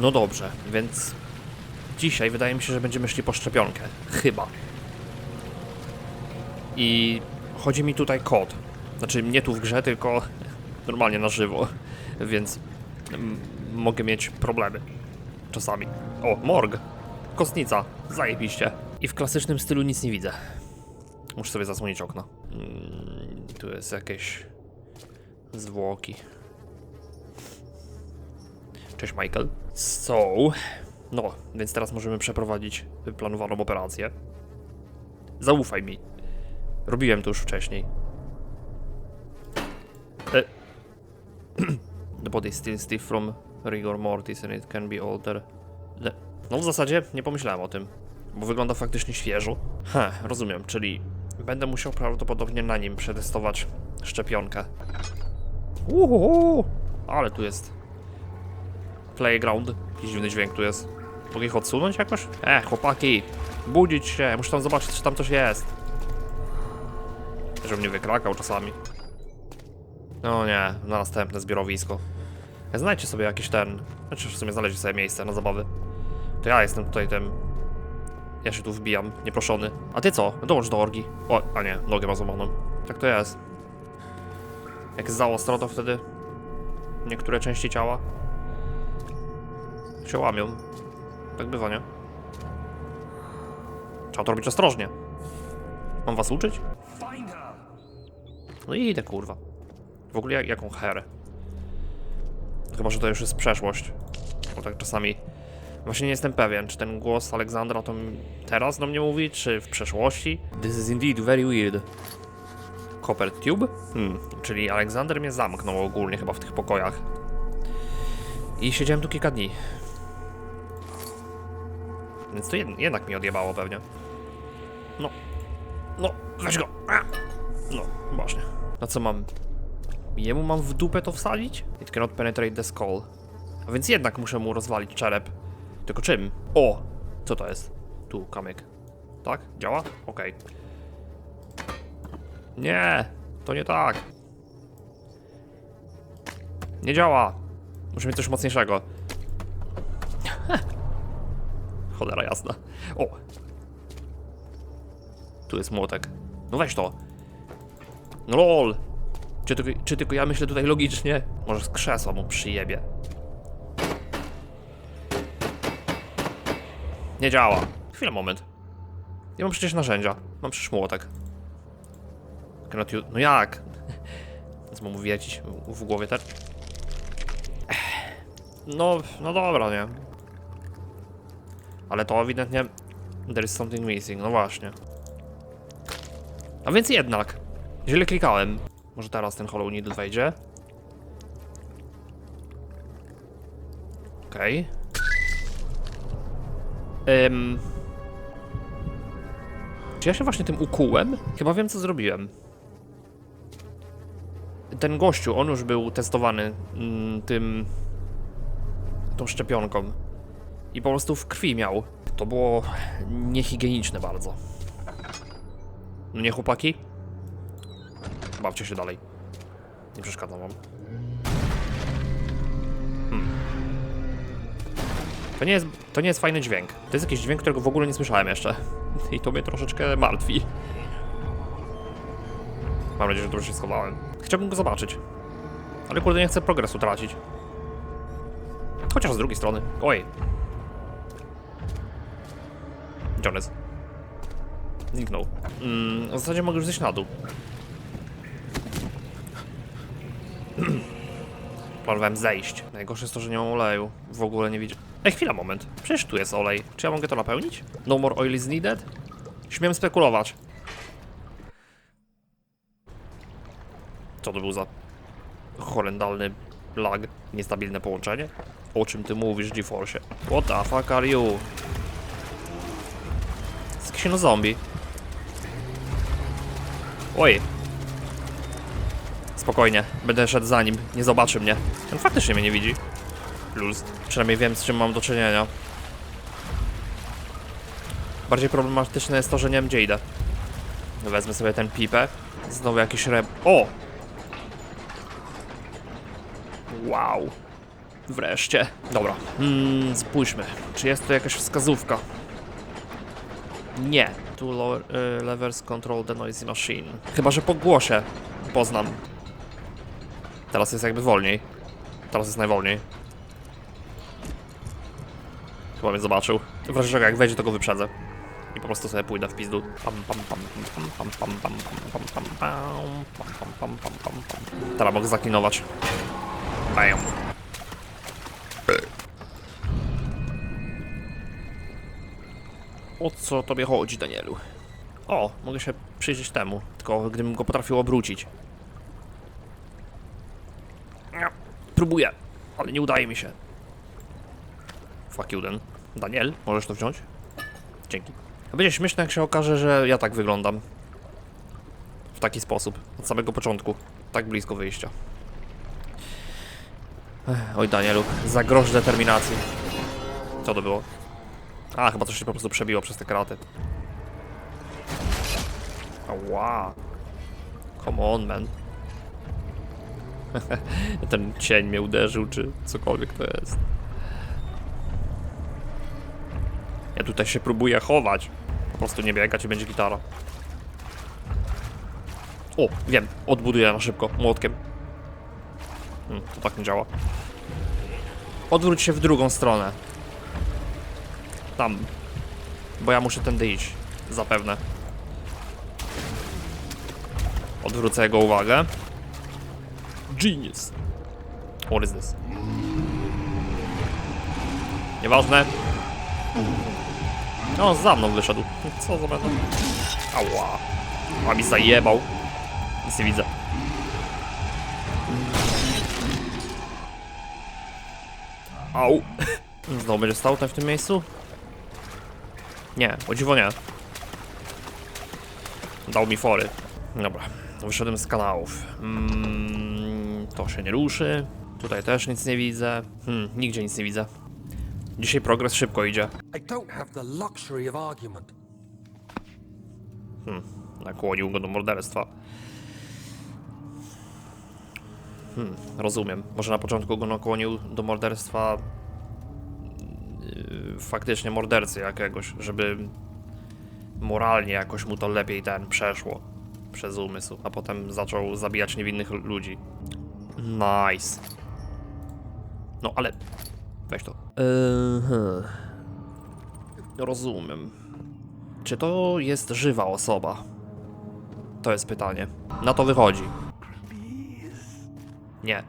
No dobrze, więc dzisiaj wydaje mi się, że będziemy szli po szczepionkę. Chyba. I chodzi mi tutaj kod. Znaczy nie tu w grze, tylko normalnie na żywo. Więc mogę mieć problemy. Czasami. O, morg. Kostnica. Zajebiście. I w klasycznym stylu nic nie widzę. Muszę sobie zasłonić okno. Mm, tu jest jakieś zwłoki. Cześć Michael. So, no, więc teraz możemy przeprowadzić planowaną operację. Zaufaj mi. Robiłem to już wcześniej. E. The body still stiff from rigor mortis and it can be altered. No w zasadzie nie pomyślałem o tym, bo wygląda faktycznie świeżo. Ha, rozumiem, czyli będę musiał prawdopodobnie na nim przetestować szczepionkę. Uhu, ale tu jest playground. Jakiś dziwny dźwięk tu jest. Mogę ich odsunąć jakoś? E, chłopaki, budzić się, muszę tam zobaczyć, czy tam coś jest. Żebym nie wykrakał czasami. No nie, na następne zbiorowisko. Znajdźcie sobie jakiś ten... Znaczy w sumie znaleźć sobie miejsce na zabawy. To ja jestem tutaj tym... Ja się tu wbijam, nieproszony. A ty co? Dołącz do orgi. O, a nie, nogę ma złamaną. Tak to jest. Jak jest to wtedy... Niektóre części ciała... się łamią. Tak bywa, nie? Trzeba to robić ostrożnie. Mam was uczyć? No i idę, kurwa. W ogóle jak, jaką herę? Chyba, że to już jest przeszłość. Bo tak czasami... Właśnie nie jestem pewien, czy ten głos Aleksandra to teraz do mnie mówi, czy w przeszłości. This is indeed very weird. Copper Tube? Hmm, czyli Aleksander mnie zamknął ogólnie chyba w tych pokojach. I siedziałem tu kilka dni. Więc to jed jednak mi odjebało pewnie. No. No, weź go. No, właśnie. Na co mam? Jemu mam w dupę to wsadzić? It cannot penetrate the skull. A więc jednak muszę mu rozwalić czerep. Tylko czym? O! Co to jest? Tu, kamyk. Tak? Działa? Okej. Nie! To nie tak. Nie działa. Muszę mieć coś mocniejszego. Cholera jasna. O! Tu jest młotek. No weź to. No lol. Czy tylko, czy tylko ja myślę tutaj logicznie? Może z krzesła mu przyjebie. Nie działa. Chwila, moment. Ja mam przecież narzędzia. Mam przecież młotek. No jak? Więc mam mu wiecić w, głowie też. No, no dobra, nie? Ale to ewidentnie... There is something missing, no właśnie. A więc jednak. Źle klikałem. Może teraz ten Hollow Needle wejdzie? Okej. Ym... Czy ja się właśnie tym ukułem? Chyba wiem, co zrobiłem. Ten gościu, on już był testowany mm, tym... tą szczepionką. I po prostu w krwi miał. To było niehigieniczne bardzo. No nie, chłopaki? Bawcie się dalej. Nie przeszkadzam wam. Hmm. To nie, jest, to nie jest fajny dźwięk. To jest jakiś dźwięk, którego w ogóle nie słyszałem jeszcze. I to mnie troszeczkę martwi. Mam nadzieję, że dobrze się schowałem. Chciałbym go zobaczyć. Ale kurde, nie chcę progresu tracić. Chociaż z drugiej strony. Oj. Jones. Zniknął. Mm, w zasadzie mogę już zejść na dół. Planowałem zejść. Najgorsze jest to, że nie mam oleju. W ogóle nie widzę. Ej, chwila, moment. Przecież tu jest olej. Czy ja mogę to napełnić? No more oil is needed? Śmiem spekulować. Co to był za horrendalny lag? Niestabilne połączenie? O czym ty mówisz, GeForce? What the fuck are you? Jakiś no zombie. Oj. Spokojnie, będę szedł za nim, nie zobaczy mnie. On faktycznie mnie nie widzi. Luz. Przynajmniej wiem, z czym mam do czynienia. Bardziej problematyczne jest to, że nie wiem, gdzie idę. Wezmę sobie ten pipę. Znowu jakiś reb... O! Wow. Wreszcie. Dobra, mm, spójrzmy. Czy jest tu jakaś wskazówka? Nie. Y, levers control the noisy machine. Chyba, że po głosie poznam. Teraz jest jakby wolniej. Teraz jest najwolniej. Chyba mnie zobaczył. Wrażę, że jak wejdzie, to go wyprzedzę. I po prostu sobie pójdę w pizdu. Pam, pam, pam, pam, O co tobie chodzi, Danielu? O, mogę się przyjrzeć temu, tylko gdybym go potrafił obrócić. Nie, Próbuję, ale nie udaje mi się. Fuck you then. Daniel, możesz to wziąć? Dzięki. A będzie śmieszne, jak się okaże, że ja tak wyglądam. W taki sposób, od samego początku. Tak blisko wyjścia. Oj, Danielu, za grosz determinacji. Co to było? A, chyba coś się po prostu przebiło przez te kraty. Ała. Come on, man. Ten cień mnie uderzył, czy cokolwiek to jest. Ja tutaj się próbuję chować. Po prostu nie biegać i będzie gitara. O, wiem, odbuduję na szybko, młotkiem. Hmm, to tak nie działa. Odwróć się w drugą stronę. Tam. Bo ja muszę tędy iść. Zapewne. Odwrócę jego uwagę. Genius. What is this? Nieważne. No, za mną wyszedł. Co za będą? Ała. A mi zajebał. Nic nie widzę. Au. Znowu będzie stał tutaj w tym miejscu? Nie, o dziwo nie. Dał mi fory. Dobra, wyszedłem z kanałów. Mm, to się nie ruszy. Tutaj też nic nie widzę. Hmm, nigdzie nic nie widzę. Dzisiaj progres szybko idzie. Argument. Nakłonił go do morderstwa. Hmm, rozumiem. Może na początku go nakłonił do morderstwa faktycznie mordercy jakiegoś, żeby moralnie jakoś mu to lepiej ten przeszło przez umysł, a potem zaczął zabijać niewinnych ludzi. Nice. No ale weź to. Yy, rozumiem. Czy to jest żywa osoba? To jest pytanie. Na to wychodzi. Nie.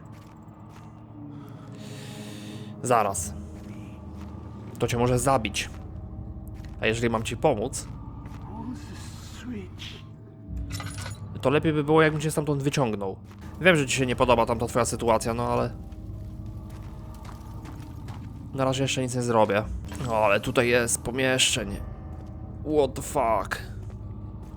Zaraz. To cię może zabić. A jeżeli mam ci pomóc, to lepiej by było, jakbym cię stamtąd wyciągnął. Wiem, że ci się nie podoba tamta twoja sytuacja, no ale... Na razie jeszcze nic nie zrobię. O, ale tutaj jest pomieszczeń. What the fuck?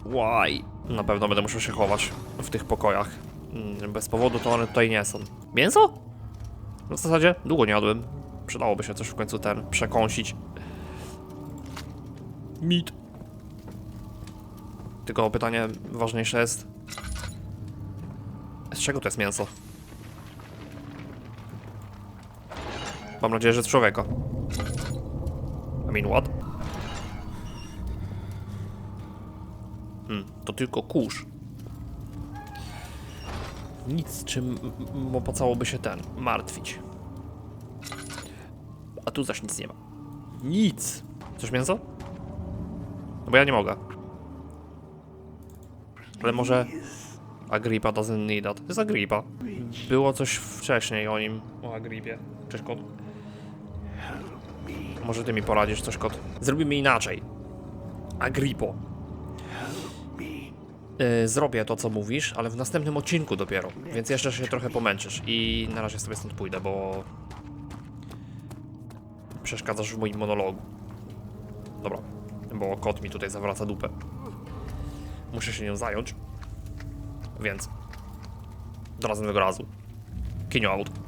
Why? Na pewno będę musiał się chować w tych pokojach. Mm, Bez powodu to one tutaj nie są. Mięso? No w zasadzie długo nie jadłem. Przydałoby się coś w końcu ten przekąsić. Meat. Tylko pytanie ważniejsze jest. Z czego to jest mięso? Mam nadzieję, że z człowieka. I mean what? Hmm, to tylko kurz. Nic, czym opłacałoby się ten martwić. A tu zaś nic nie ma. Nic. Chcesz mięso? No bo ja nie mogę. Ale może Agripa doesn't need that. To jest Agripa. Było coś wcześniej o nim, o Agripie. Cześć kot. Może ty mi poradzisz coś kot. Zrobimy inaczej. Agripo. Y, Zrobię to, co mówisz, ale w następnym odcinku dopiero, więc jeszcze się trochę pomęczysz i na razie sobie stąd pójdę, bo przeszkadzasz w moim monologu. Dobra, bo kot mi tutaj zawraca dupę. Muszę się nią zająć, więc do następnego razu. Kinio out.